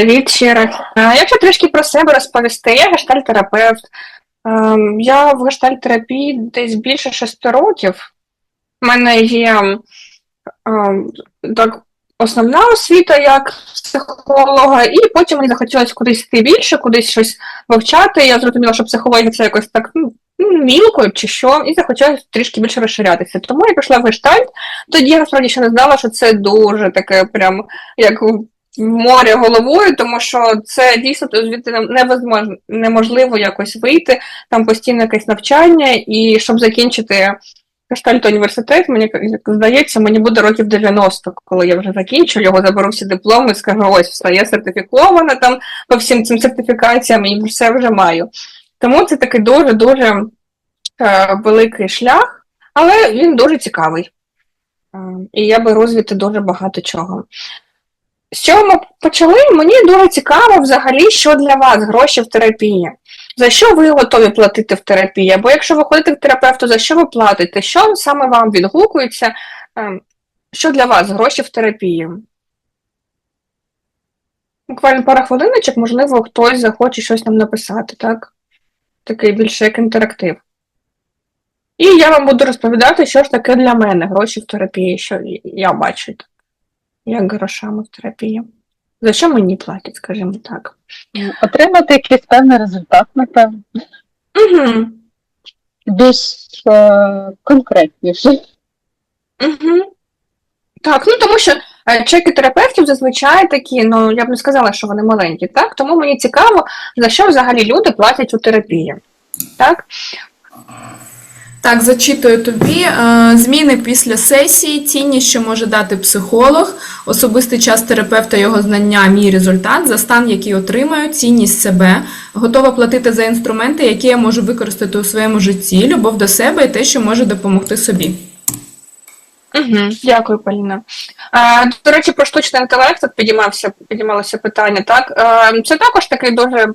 Привіт ще раз. Е, Якщо трішки про себе розповісти, я гештальтерапевт. Ем, Я в гештальтерапії десь більше шести років. У мене є ем, так, основна освіта як психолога, і потім мені захотілося кудись йти більше, кудись щось вивчати. Я зрозуміла, що психологія це якось так ну, ну, мілко чи що, і захотілося трішки більше розширятися. Тому я пішла в гештальт. Тоді я насправді ще не знала, що це дуже таке, прям як море головою, тому що це дійсно звідти невозможно, неможливо якось вийти, там постійно якесь навчання, і щоб закінчити Гештальт університет, мені здається, мені буде років 90, коли я вже закінчу, його заберу всі дипломи, скажу, ось все, я сертифікована там по всім цим сертифікаціям і все вже маю. Тому це такий дуже-дуже е, великий шлях, але він дуже цікавий. Е, і я беру звідти дуже багато чого. З чого ми почали? Мені дуже цікаво взагалі, що для вас гроші в терапії. За що ви готові платити в терапії? Або якщо ви ходите в терапевту, за що ви платите? Що саме вам відгукується? Ем, Що для вас гроші в терапії? Буквально пара хвилиночок, можливо, хтось захоче щось нам написати, так? Такий більше як інтерактив. І я вам буду розповідати, що ж таке для мене гроші в терапії, що я бачу як грошами в терапії. За що мені платять, скажімо так. Отримати якийсь певний результат, напевно. Угу. Більш е, конкретніше. Угу. Так, ну тому що е, чеки терапевтів зазвичай такі, ну я б не сказала, що вони маленькі, так? Тому мені цікаво, за що взагалі люди платять у терапії. Так? Так, зачитую тобі. Е, Зміни після сесії, цінність, що може дати психолог, особистий час терапевта, його знання, мій результат, за стан, який отримаю, цінність себе, готова платити за інструменти, які я можу використати у своєму житті, любов до себе і те, що може допомогти собі. Угу. Дякую, Поліна. А, до речі, про штучний інтелект тут підіймався, підіймалося питання. Так? Е, це також такий дуже.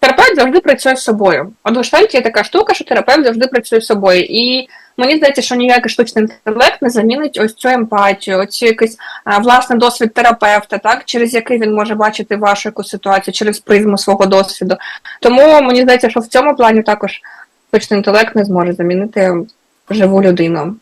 Терапевт завжди працює з собою. От в гештальті є така штука, що терапевт завжди працює з собою. І мені здається, що ніякий штучний інтелект не замінить ось цю емпатію, ось цю якийсь а, власний досвід терапевта, так, через який він може бачити вашу якусь ситуацію, через призму свого досвіду. Тому мені здається, що в цьому плані також штучний інтелект не зможе замінити живу людину.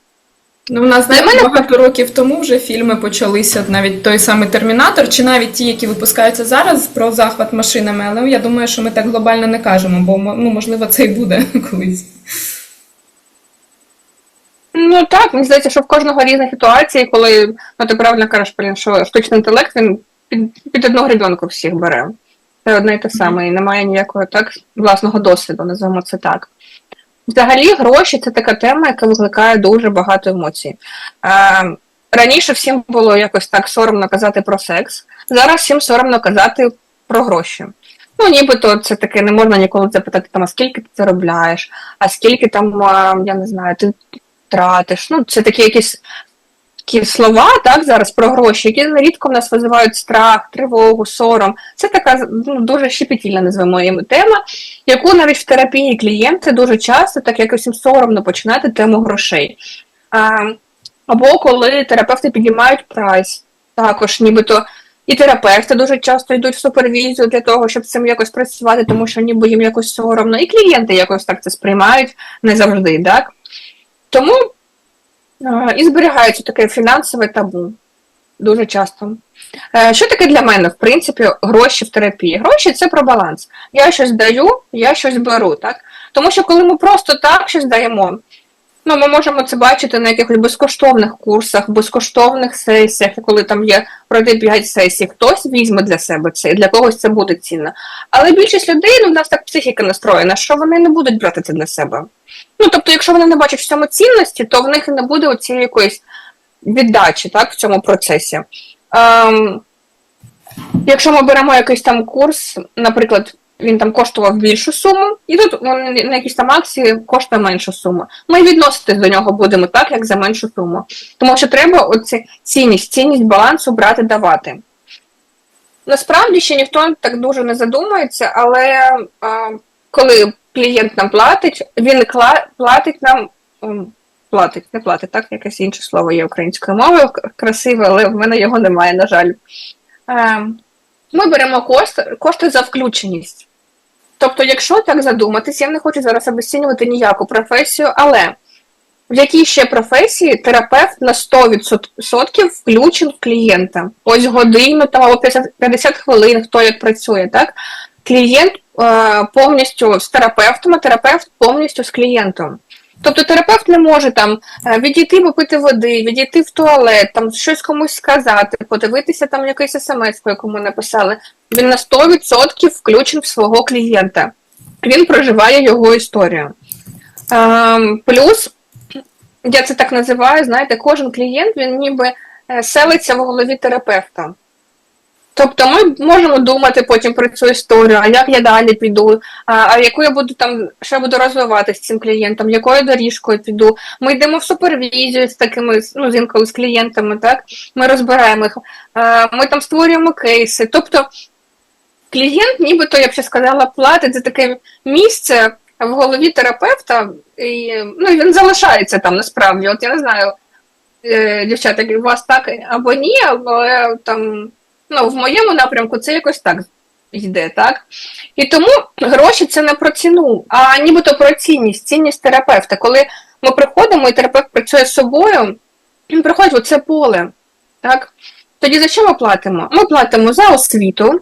Ну, у нас знаєте, мене- багато років тому вже фільми почалися, навіть той самий Термінатор, чи навіть ті, які випускаються зараз про захват машинами. Але я думаю, що ми так глобально не кажемо, бо ну, можливо це і буде колись. Ну так, мені здається, що в кожного різна ситуація, коли ну ти правильно кажеш, що штучний інтелект він під, під одну гребенку всіх бере. Це одне і те саме, і немає ніякого так власного досвіду, називаємо це так. Взагалі, гроші це така тема, яка викликає дуже багато емоцій. Е, раніше всім було якось так соромно казати про секс, зараз всім соромно казати про гроші. Ну, нібито це таке, не можна ніколи запитати, там, а скільки ти заробляєш, а скільки там, я не знаю, ти тратиш. Ну, це такі якісь такі слова, так, зараз про гроші, які нерідко в нас визивають страх, тривогу, сором. Це така ну, дуже щепетільна, називаємо її тема, яку навіть в терапії клієнти дуже часто так якось їм соромно починати тему грошей. А, або коли терапевти піднімають прайс, також нібито. І терапевти дуже часто йдуть в супервізію для того, щоб з цим якось працювати, тому що ніби їм якось соромно. І клієнти якось так це сприймають не завжди, так? Тому і зберігається таке фінансове табу дуже часто. Е, Що таке для мене, в принципі, гроші в терапії? Гроші це про баланс. Я щось даю, я щось беру, так? Тому що коли ми просто так щось даємо, ну, ми можемо це бачити на якихось безкоштовних курсах, безкоштовних сесіях, коли там є пройти 5 сесій, хтось візьме для себе це, і для когось це буде цінно. Але більшість людей, ну, в нас так психіка настроєна, що вони не будуть брати це для себе. Ну, тобто, якщо вони не бачать в цьому цінності, то в них і не буде оцієї якоїсь віддачі так, в цьому процесі. Ем, якщо ми беремо якийсь там курс, наприклад, він там коштував більшу суму, і тут на якійсь там акції коштує меншу суму. Ми відноситись до нього будемо так, як за меншу суму. Тому що треба оці цінність, цінність балансу брати давати. Насправді ще ніхто так дуже не задумується, але а, коли клієнт нам платить, він платить нам. Платить, не платить, так, якесь інше слово є українською мовою красиве, але в мене його немає, на жаль. Е, ми беремо кошти, кошти за включеність. Тобто, якщо так задуматись, я не хочу зараз обесцінювати ніяку професію, але в якій ще професії терапевт на 100% включен в клієнта. Ось годину там або 50, 50 хвилин, хто як працює, так? Клієнт е, повністю з терапевтом, а терапевт повністю з клієнтом. Тобто терапевт не може там е, відійти попити води, відійти в туалет, там щось комусь сказати, подивитися там якийсь смс, яку ми написали. Він на 100% включен в свого клієнта. Він проживає його історію. Ем, плюс, я це так називаю, знаєте, кожен клієнт він ніби е, селиться в голові терапевта. Тобто ми можемо думати потім про цю історію, а як я далі піду, а, а яку я буду там, я буду розвивати з цим клієнтом, якою доріжкою піду. Ми йдемо в супервізію з такими, ну, з інколи з клієнтами, так? Ми розбираємо їх, а, ми там створюємо кейси. Тобто клієнт, нібито, я б ще сказала, платить за таке місце в голові терапевта, і ну, він залишається там насправді. От я не знаю, е, дівчата, у вас так або ні, або е, там. Ну, в моєму напрямку це якось так йде, так? І тому гроші це не про ціну, а нібито про цінність, цінність терапевта. Коли ми приходимо і терапевт працює з собою, він приходить в це поле. Так? Тоді за що ми платимо? Ми платимо за освіту.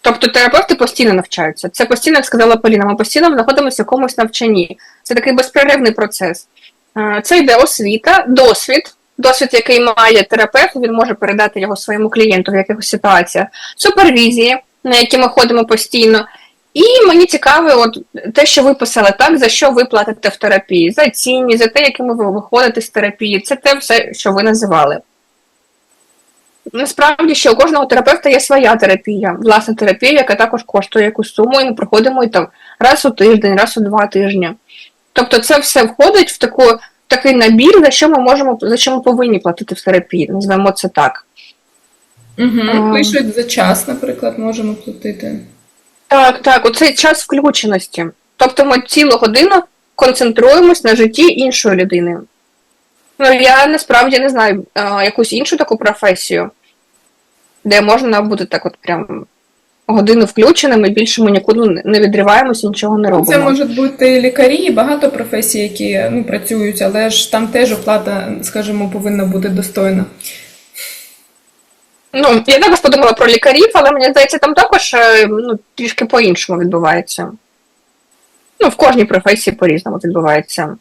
Тобто терапевти постійно навчаються. Це постійно, як сказала Поліна, ми постійно знаходимося в якомусь навчанні. Це такий безперервний процес. Е, Це йде освіта, досвід. Досвід, який має терапевт, він може передати його своєму клієнту в якихось ситуаціях, супервізії, на які ми ходимо постійно. І мені цікаве, от те, що ви писали, так, за що ви платите в терапії, за цінність, за те, якими ви виходите з терапії, це те все, що ви називали. Насправді, що у кожного терапевта є своя терапія, власна терапія, яка також коштує якусь суму, і ми проходимо і там раз у тиждень, раз у два тижні. Тобто це все входить в таку такий набір, за що ми можемо, за що ми повинні платити в терапії, назвемо це так. Угу. Пишуть за час, наприклад, можемо платити. Так, так, оцей час включеності. Тобто ми цілу годину концентруємось на житті іншої людини. Ну, я насправді не знаю а, якусь іншу таку професію, де можна бути так от прям годину включеними, більше ми нікуди не- не відриваємося, нічого не робимо. Це можуть бути лікарі і багато професій, які ну, працюють, але ж там теж оплата, скажімо, повинна бути достойна. Ну, я також подумала про лікарів, але мені здається, там також е, ну, трішки по-іншому відбувається. Ну, в кожній професії по-різному відбувається.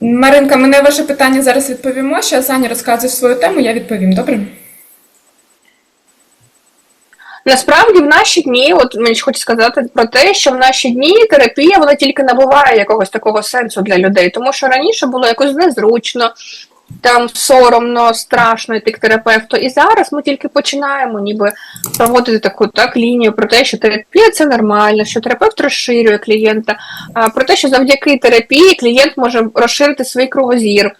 Маринка, мене ваше питання зараз відповімо. Ще Саня розказує свою тему, я відповім, добре? Насправді, в наші дні, от мені хочу сказати про те, що в наші дні терапія вона тільки набуває якогось такого сенсу для людей, тому що раніше було якось незручно, там соромно, страшно йти к терапевту. І зараз ми тільки починаємо ніби проводити таку так лінію про те, що терапія це нормально, що терапевт розширює клієнта, про те, що завдяки терапії клієнт може розширити свій кругозір,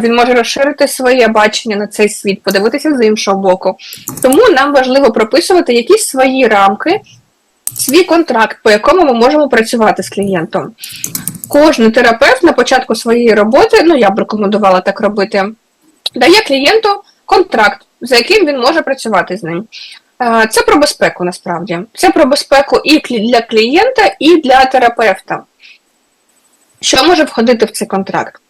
він може розширити своє бачення на цей світ, подивитися з іншого боку. Тому нам важливо прописувати якісь свої рамки, свій контракт, по якому ми можемо працювати з клієнтом. Кожен терапевт на початку своєї роботи, ну я б рекомендувала так робити, дає клієнту контракт, за яким він може працювати з ним. Це про безпеку насправді. Це про безпеку і для клієнта, і для терапевта. Що може входити в цей контракт?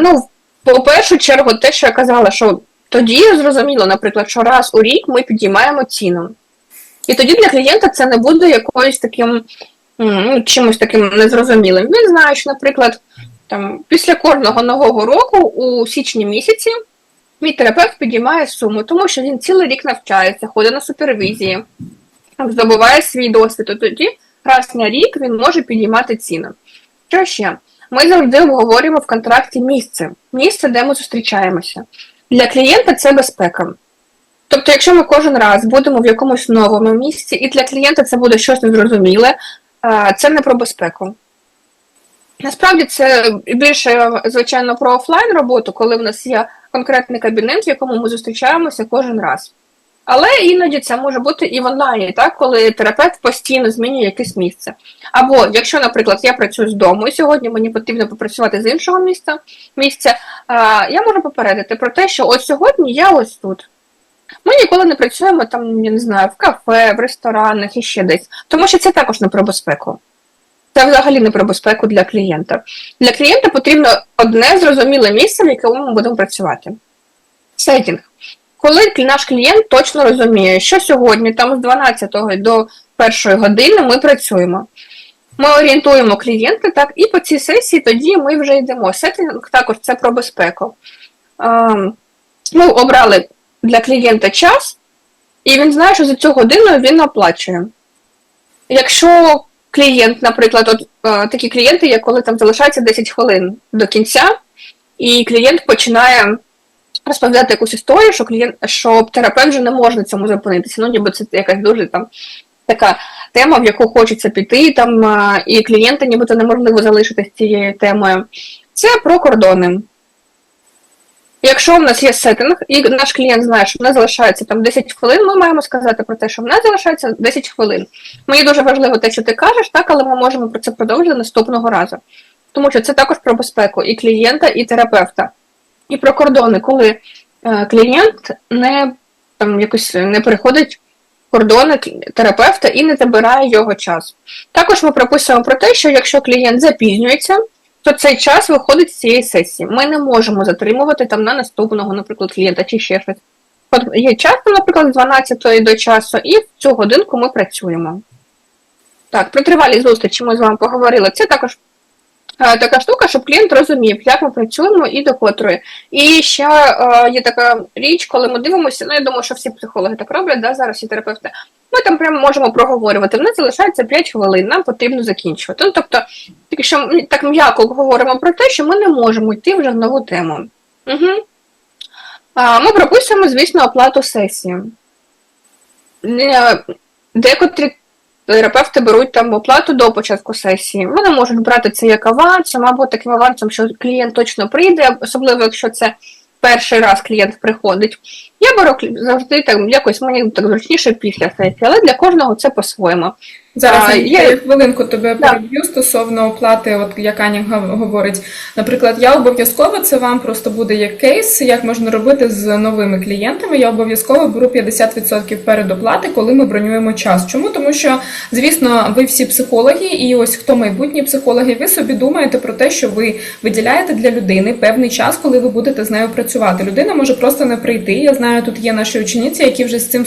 Ну, по першу чергу, те, що я казала, що тоді зрозуміло, наприклад, що раз у рік ми підіймаємо ціну. І тоді для клієнта це не буде якоюсь таким чимось таким незрозумілим. Він знає, що, наприклад, там, після кожного нового року у січні місяці мій терапевт підіймає суму, тому що він цілий рік навчається, ходить на супервізії, здобуває свій досвід. І тоді раз на рік він може підіймати ціну. Що ще? Ми завжди обговорюємо в контракті місце, місце, де ми зустрічаємося. Для клієнта це безпека. Тобто, якщо ми кожен раз будемо в якомусь новому місці, і для клієнта це буде щось незрозуміле, це не про безпеку. Насправді це більше, звичайно, про офлайн роботу, коли в нас є конкретний кабінет, в якому ми зустрічаємося кожен раз. Але іноді це може бути і в онлайні, так, коли терапевт постійно змінює якесь місце. Або якщо, наприклад, я працюю з дому, і сьогодні мені потрібно попрацювати з іншого місця, місця, я можу попередити про те, що от сьогодні я ось тут. Ми ніколи не працюємо там, я не знаю, в кафе, в ресторанах і ще десь, тому що це також не про безпеку. Це взагалі не про безпеку для клієнта. Для клієнта потрібно одне зрозуміле місце, в якому ми будемо працювати. Сетінг. Коли наш клієнт точно розуміє, що сьогодні, там з 12 до 1 години ми працюємо. Ми орієнтуємо клієнта, так, і по цій сесії тоді ми вже йдемо. Сетінг також це про безпеку. Ем, Ми обрали для клієнта час, і він знає, що за цю годину він оплачує. Якщо клієнт, наприклад, от, е, такі клієнти, як коли там залишається 10 хвилин до кінця, і клієнт починає розповідати якусь історію, що клієнт, що терапевт вже не може цьому зупинитися. Ну, ніби це якась дуже там така тема, в яку хочеться піти, там, а, і клієнта нібито неможливо залишити з цією темою. Це про кордони. Якщо в нас є сеттинг, і наш клієнт знає, що в нас залишається там 10 хвилин, ми маємо сказати про те, що в нас залишається 10 хвилин. Мені дуже важливо те, що ти кажеш, так, але ми можемо про це продовжити наступного разу. Тому що це також про безпеку і клієнта, і терапевта. І про кордони, коли е, клієнт не там якось не переходить кордони терапевта і не забирає його час. Також ми прописуємо про те, що якщо клієнт запізнюється, то цей час виходить з цієї сесії. Ми не можемо затримувати там на наступного, наприклад, клієнта чи ще щось. От є час, наприклад, з 12 до часу, і в цю годинку ми працюємо. Так, про тривалість зустрічі ми з вами поговорили. Це також така штука, щоб клієнт розумів, як ми працюємо і до котрої. І ще е, є така річ, коли ми дивимося, ну я думаю, що всі психологи так роблять, да, зараз і терапевти. Ми там прямо можемо проговорювати. В нас залишається 5 хвилин, нам потрібно закінчувати. Ну, тобто, якщо ми так м'яко говоримо про те, що ми не можемо йти вже в нову тему. Угу. А, ми прописуємо, звісно, оплату сесії. Е, Декотрі терапевти беруть там оплату до початку сесії. Вони можуть брати це як авансом, або таким авансом, що клієнт точно прийде, особливо якщо це перший раз клієнт приходить. Я беру завжди так якось мені так зручніше після сесії, але для кожного це по-своєму. Зараз А, я хвилинку тебе Да. переб'ю стосовно оплати, от як Аня говорить. Наприклад, я обов'язково це вам просто буде як кейс, як можна робити з новими клієнтами. Я обов'язково беру 50% передоплати, коли ми бронюємо час. Чому? Тому що, звісно, ви всі психологи, і ось хто майбутні психологи, ви собі думаєте про те, що ви виділяєте для людини певний час, коли ви будете з нею працювати. Людина може просто не прийти. Я знаю, тут є наші учениці, які вже з цим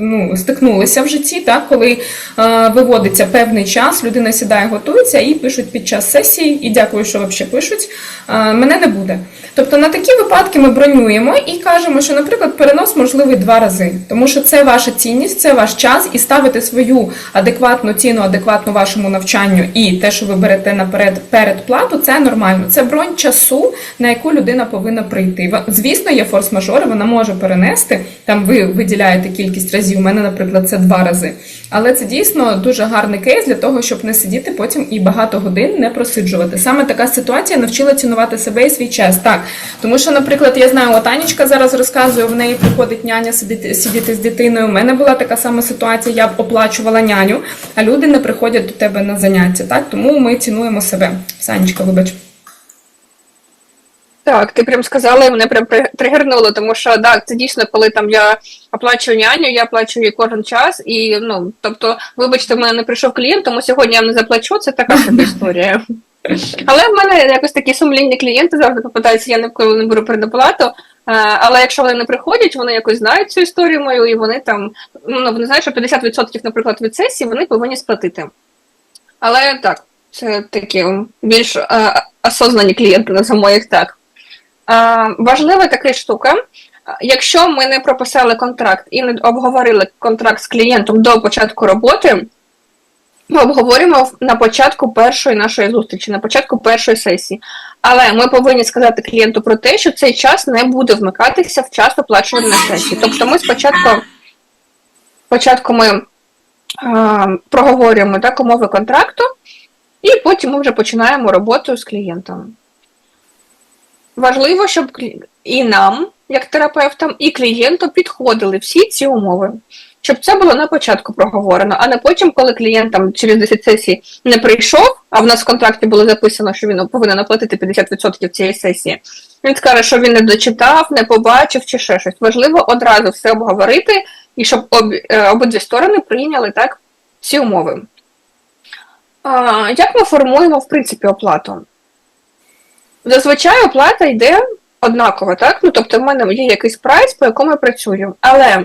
ну, стикнулися в житті, так коли е, виводиться певний час, людина сідає, готується і пишуть під час сесії, і дякую, що взагалі пишуть. е, Мене не буде. Тобто на такі випадки ми бронюємо і кажемо, що, наприклад, перенос можливий два рази, тому що це ваша цінність, це ваш час, і ставити свою адекватну ціну, адекватну вашому навчанню і те, що ви берете наперед передплату, це нормально. Це бронь часу, на яку людина повинна прийти. Звісно, є форс-мажори, вона може перенести. Там ви виділяєте кількість разів. У мене, наприклад, це два рази. Але це дійсно дуже гарний кейс для того, щоб не сидіти потім і багато годин не просиджувати. Саме така ситуація навчила цінувати себе і свій час. Так, тому що, наприклад, я знаю, от Анічка зараз розказує, в неї приходить няня сидіти, сидіти з дитиною. У мене була така сама ситуація, я б оплачувала няню, а люди не приходять до тебе на заняття. Так, тому ми цінуємо себе. Санечка, вибач. Так, ти прям сказала, і мене прям тригернуло, тому що так, це дійсно, коли там я оплачую няню, я оплачую їй кожен час, і ну, тобто, вибачте, в мене не прийшов клієнт, тому сьогодні я не заплачу, це така собі історія. Але в мене якось такі сумлінні клієнти завжди попадаються, я ніколи не беру передоплату. Але якщо вони не приходять, вони якось знають цю історію мою, і вони там, ну вони знають, що 50%, наприклад, від сесії вони повинні сплатити. Але так, це такі більш е, осознані клієнти, називаємо їх так. А, важлива така штука. Якщо ми не прописали контракт і не обговорили контракт з клієнтом до початку роботи, ми обговорюємо на початку першої нашої зустрічі, на початку першої сесії. Але ми повинні сказати клієнту про те, що цей час не буде вмикатися в час оплачування сесії. Тобто ми спочатку, спочатку ми а, проговорюємо так, умови контракту, і потім ми вже починаємо роботу з клієнтом. Важливо, щоб і нам, як терапевтам, і клієнту підходили всі ці умови. щоб це було на початку проговорено, а не потім, коли клієнт там через 10 сесій не прийшов, а в нас в контракті було записано, що він повинен оплатити 50% цієї сесії. Він скаже, що він не дочитав, не побачив чи ще щось. Важливо одразу все обговорити і щоб об, е, обидві сторони прийняли так ці умови. А, як ми формуємо, в принципі, оплату? Зазвичай оплата йде однаково, так? Ну, тобто, в мене є якийсь прайс, по якому я працюю. Але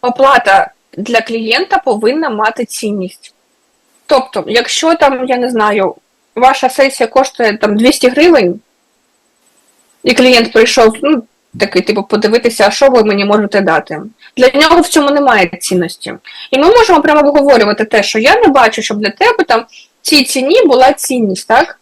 оплата для клієнта повинна мати цінність. Тобто, якщо там, я не знаю, ваша сесія коштує там 200 гривень, і клієнт прийшов, ну, такий, типу, подивитися, а що ви мені можете дати. Для нього в цьому немає цінності. І ми можемо прямо обговорювати те, що я не бачу, щоб для тебе там в цій ціні була цінність, так?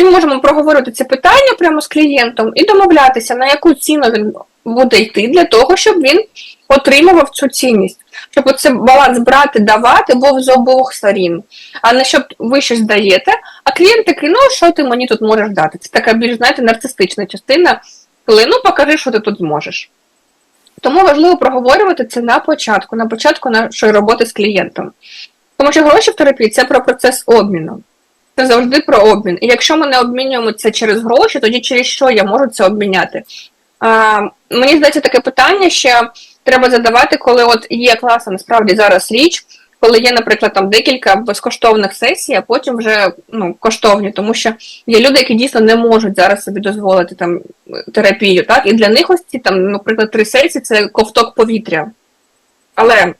І ми можемо проговорити це питання прямо з клієнтом і домовлятися, на яку ціну він буде йти для того, щоб він отримував цю цінність. Щоб оце баланс брати, давати був з обох сторін, а не щоб ви щось даєте, а клієнт такий, ну що ти мені тут можеш дати? Це така більш, знаєте, нарцистична частина, коли ну покажи, що ти тут зможеш. Тому важливо проговорювати це на початку, на початку нашої роботи з клієнтом. Тому що гроші в терапії це про процес обміну. Це завжди про обмін. І якщо ми не обмінюємо це через гроші, тоді через що я можу це обміняти? А, мені здається, таке питання ще треба задавати, коли от є класна насправді зараз річ, коли є, наприклад, там декілька безкоштовних сесій, а потім вже ну, коштовні, тому що є люди, які дійсно не можуть зараз собі дозволити там терапію, так? І для них ось ці там, наприклад, три сесії це ковток повітря. Але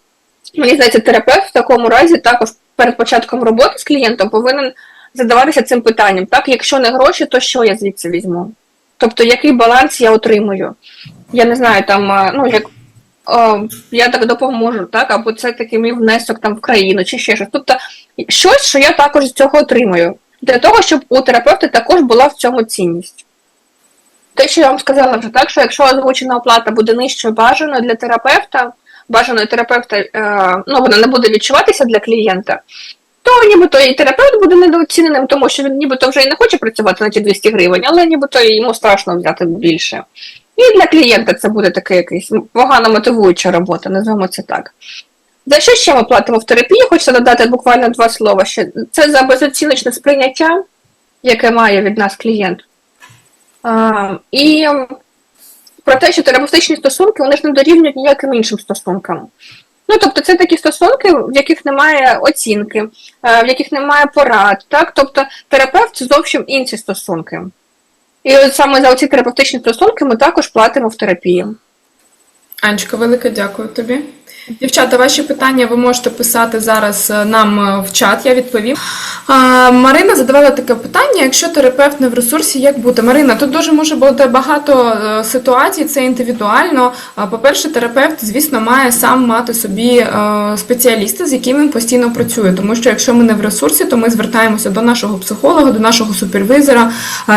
мені здається, терапевт в такому разі також перед початком роботи з клієнтом повинен задаватися цим питанням. Так, якщо не гроші, то що я звідси візьму? Тобто, який баланс я отримую? Я не знаю, там, ну, як о, я так допоможу, так, або це такий мій внесок там в країну, чи ще щось. Тобто, щось, що я також з цього отримую. Для того, щоб у терапевта також була в цьому цінність. Те, що я вам сказала вже так, що якщо озвучена оплата буде нижчою бажаною для терапевта, бажаної терапевта, е, ну, вона не буде відчуватися для клієнта, то нібито і терапевт буде недооціненим, тому що він нібито вже і не хоче працювати на ті 200 гривень, але нібито йому страшно взяти більше. І для клієнта це буде така якась погано мотивуюча робота, називаємо це так. За що ще ми платимо в терапії? Хочеться додати буквально два слова. Ще. Це за безоціночне сприйняття, яке має від нас клієнт. А, і про те, що терапевтичні стосунки вони ж не дорівнюють ніяким іншим стосункам. Ну, тобто, це такі стосунки, в яких немає оцінки, е, в яких немає порад. Так? Тобто терапевт це зовсім інші стосунки. І от саме за оці терапевтичні стосунки ми також платимо в терапії. Анечка, велике дякую тобі. Дівчата, ваші питання ви можете писати зараз е, нам е, в чат, я відповім. А, Марина задавала таке питання: якщо терапевт не в ресурсі, як бути? Марина, тут дуже може бути багато е, ситуацій, це індивідуально. А, По-перше, терапевт, звісно, має сам мати собі спеціаліста, з яким він постійно працює. Тому що якщо ми не в ресурсі, то ми звертаємося до нашого психолога, до нашого супервізора,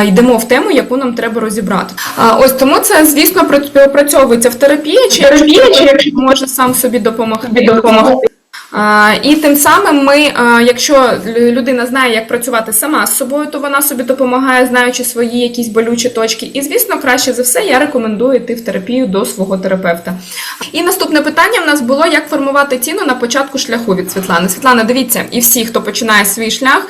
йдемо в тему, яку нам треба розібрати. А, Ось тому це, звісно, пра- пропрацьовується в терапії, чи якщо може сам собі допомогти. І тим самим ми, якщо людина знає, як працювати сама з собою, то вона собі допомагає, знаючи свої якісь болючі точки. І звісно, краще за все, я рекомендую йти в терапію до свого терапевта. І наступне питання в нас було: як формувати ціну на початку шляху від Світлани. Світлана, дивіться, і всі, хто починає свій шлях,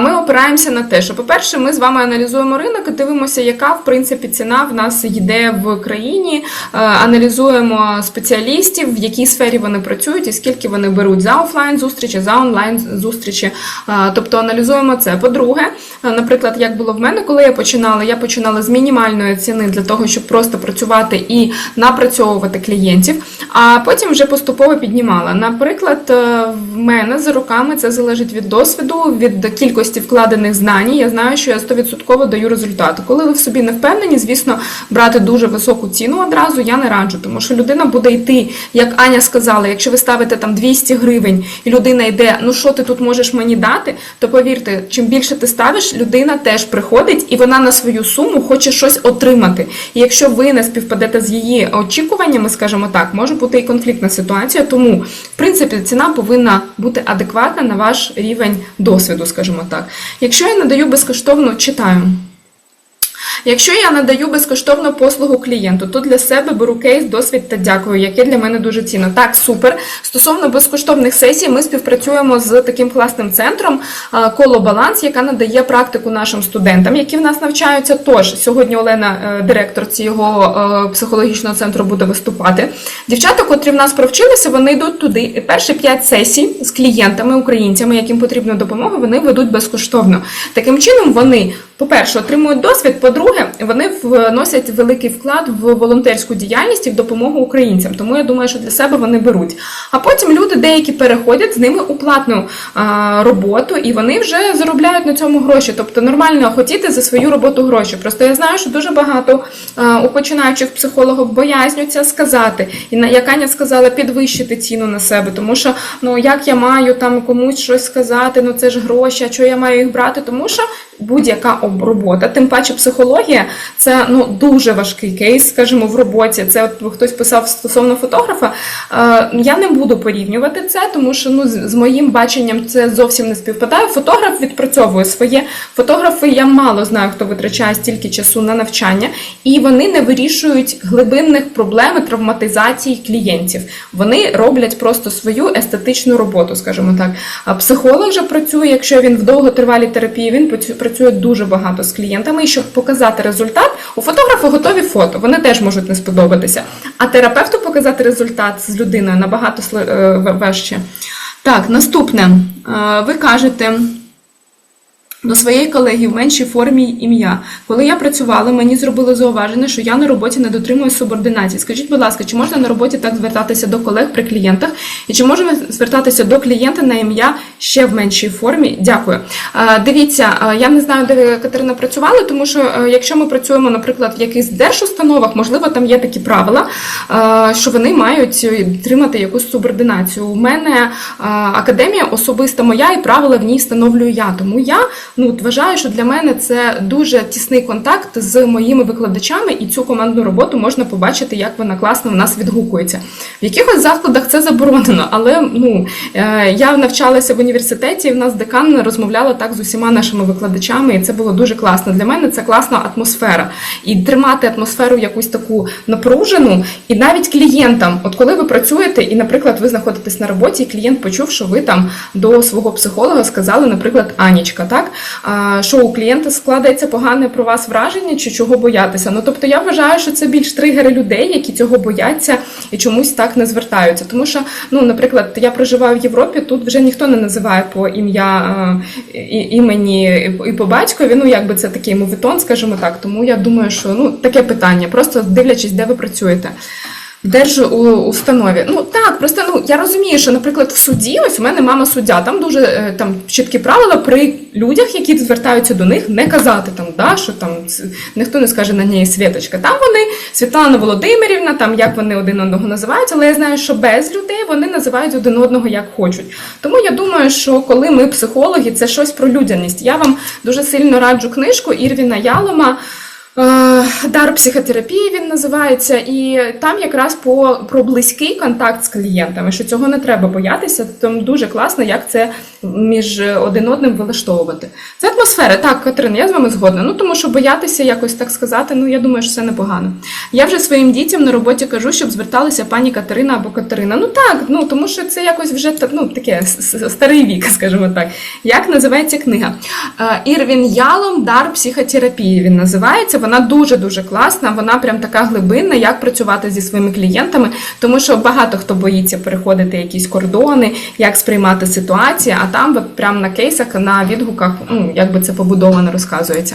ми опираємося на те, що, по-перше, ми з вами аналізуємо ринок і дивимося, яка в принципі ціна в нас йде в країні, аналізуємо спеціалістів, в якій сфері вони працюють і скільки вони беруть за офлайн зустрічі, за онлайн зустрічі. Тобто аналізуємо це. По-друге, наприклад, як було в мене, коли я починала, я починала з мінімальної ціни для того, щоб просто працювати і напрацьовувати клієнтів, а потім вже поступово піднімала. Наприклад, е, в мене за руками це залежить від досвіду, від кількості вкладених знань. Я знаю, що я 100% даю результати. Коли ви в собі не впевнені, звісно, брати дуже високу ціну одразу я не раджу, тому що людина буде йти, як Аня сказала, якщо ви ставите там 200 гривень і людина йде, ну що ти тут можеш мені дати, то повірте, чим більше ти ставиш, людина теж приходить і вона на свою суму хоче щось отримати. І якщо ви не співпадете з її очікуваннями, скажімо так, може бути і конфліктна ситуація. Тому, в принципі, ціна повинна бути адекватна на ваш рівень досвіду, скажімо так. Якщо я надаю безкоштовно, читаю. Якщо я надаю безкоштовну послугу клієнту, то для себе беру кейс, досвід та дякую, яке для мене дуже цінно. Так, супер. Стосовно безкоштовних сесій, ми співпрацюємо з таким класним центром Коло Баланс, яка надає практику нашим студентам, які в нас навчаються. Тож сьогодні Олена, е, директор цього е, психологічного центру, буде виступати. Дівчата, котрі в нас провчилися, вони йдуть туди. І перші п'ять сесій з клієнтами, українцями, яким потрібна допомога, вони ведуть безкоштовно. Таким чином, вони, по-перше, отримують досвід. По-друге, вони вносять великий вклад в волонтерську діяльність і в допомогу українцям. Тому я думаю, що для себе вони беруть. А потім люди деякі переходять з ними у платну а, роботу, і вони вже заробляють на цьому гроші. Тобто нормально хотіти за свою роботу гроші. Просто я знаю, що дуже багато а, у починаючих психологів боязняться сказати. І на як Аня сказала, підвищити ціну на себе, тому що ну як я маю там комусь щось сказати, ну це ж гроші, а чого я маю їх брати? Тому що будь-яка робота, тим паче психологія, це ну дуже важкий кейс, скажімо, в роботі. Це от хтось писав стосовно фотографа. Е, я не буду порівнювати це, тому що ну з, моїм баченням це зовсім не співпадає. Фотограф відпрацьовує своє. Фотографи я мало знаю, хто витрачає стільки часу на навчання, і вони не вирішують глибинних проблем і травматизації клієнтів. Вони роблять просто свою естетичну роботу, скажімо так. Психолог же працює, якщо він в довготривалій терапії, він працює дуже багато з клієнтами. І щоб показати результат, у фотографа готові фото, вони теж можуть не сподобатися. А терапевту показати результат з людиною набагато е, важче. Так, наступне. Е, Ви кажете. До своєї колеги в меншій формі ім'я. Коли я працювала, мені зробили зауваження, що я на роботі не дотримую субординації. Скажіть, будь ласка, чи можна на роботі так звертатися до колег при клієнтах? І чи можемо звертатися до клієнта на ім'я ще в меншій формі? Дякую. Е, Дивіться, е, я не знаю, де ви, Катерина працювала, тому що е, якщо ми працюємо, наприклад, в якихось держустановах, можливо, там є такі правила, е, що вони мають тримати якусь субординацію. У мене е, академія особиста моя, і правила в ній встановлюю я. Тому я ну от вважаю, що для мене це дуже тісний контакт з моїми викладачами, і цю командну роботу можна побачити, як вона класно в нас відгукується. В якихось закладах це заборонено, але ну е, я навчалася в університеті, і в нас декан розмовляла так з усіма нашими викладачами, і це було дуже класно. Для мене це класна атмосфера. І тримати атмосферу якусь таку напружену, і навіть клієнтам, от коли ви працюєте, і, наприклад, ви знаходитесь на роботі, і клієнт почув, що ви там до свого психолога сказали, наприклад, Анічка, так що у клієнта складається погане про вас враження, чи чого боятися. Ну тобто я вважаю, що це більш тригери людей, які цього бояться і чомусь так не звертаються. Тому що, ну, наприклад, я проживаю в Європі, тут вже ніхто не називає по ім'я імені і по батькові. Ну, якби це такий мовитон, скажімо так. Тому я думаю, що ну таке питання, просто дивлячись, де ви працюєте. В держустанові. Ну так, просто ну я розумію, що, наприклад, в суді, ось у мене мама суддя, там дуже е, там чіткі правила при людях, які звертаються до них, не казати там, да, що там ніхто не скаже на неї Світочка. Там вони Світлана Володимирівна, там як вони один одного називають, але я знаю, що без людей вони називають один одного як хочуть. Тому я думаю, що коли ми психологи, це щось про людяність. Я вам дуже сильно раджу книжку Ірвіна Ялома. Е, Дар психотерапії він називається, і там якраз по про близький контакт з клієнтами, що цього не треба боятися. Там дуже класно, як це між один одним вилаштовувати. Це атмосфера. Так, Катерина, я з вами згодна. Ну тому що боятися якось так сказати, ну я думаю, що це непогано. Я вже своїм дітям на роботі кажу, щоб зверталися пані Катерина або Катерина. Ну так, ну тому що це якось вже ну, таке старий вік, скажімо так. Як називається книга? Е, Ірвін Ялом Дар психотерапії. Він називається. Вона дуже дуже класна. Вона прям така глибинна, як працювати зі своїми клієнтами, тому що багато хто боїться переходити якісь кордони, як сприймати ситуацію, а там прям на кейсах, на відгуках, ну якби це побудовано розказується.